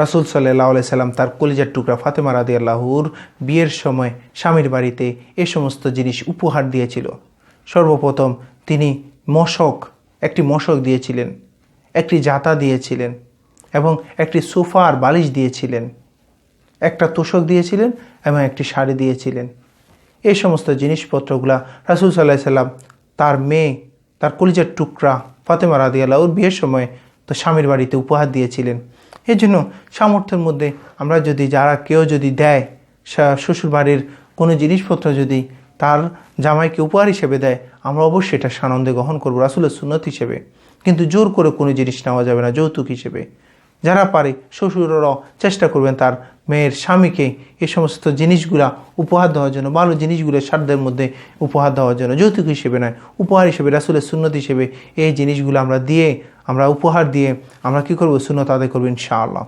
রাসুল সাল্লাহ সাল্লাম তার কলিজার টুকরা ফাতেমা রাদি আল্লাহুর বিয়ের সময় স্বামীর বাড়িতে এ সমস্ত জিনিস উপহার দিয়েছিল। সর্বপ্রথম তিনি মশক, একটি মশক দিয়েছিলেন, একটি জাতা দিয়েছিলেন এবং একটি সোফা আর বালিশ দিয়েছিলেন। একটা তোষক দিয়েছিলেন এবং একটি শাড়ি দিয়েছিলেন। এই সমস্ত জিনিসপত্রগুলা রাসুল সাল্লাহ সাল্লাম তার মেয়ে, তার কলিজার টুকরা ফাতেমা রাদিয়াল্লাহর বিয়ের সময় তো স্বামীর বাড়িতে উপহার দিয়েছিলেন। এই জন্য সামর্থ্যের মধ্যে আমরা যদি যারা কেউ যদি দেয় শ্বশুরবাড়ির কোনো জিনিসপত্র যদি তার জামাইকে উপহার হিসেবে দেয়, আমরা অবশ্যই এটা সানন্দে গ্রহণ করব রাসুলের সুন্নত হিসেবে। কিন্তু জোর করে কোনো জিনিস নেওয়া যাবে না, যৌতুক হিসেবে। যারা পারে শ্বশুররাও চেষ্টা করবেন তার মেয়ের স্বামীকে এ সমস্ত জিনিসগুলা উপহার দেওয়ার জন্য, ভালো জিনিসগুলো সাধ্যের মধ্যে উপহার দেওয়ার জন্য, যৌতুক হিসেবে নয়, উপহার হিসেবে, রাসুলের সুন্নত হিসেবে এই জিনিসগুলো আমরা দিয়ে, আমরা উপহার দিয়ে আমরা কী করব? সুন্নত আদায় করব ইনশাআল্লাহ।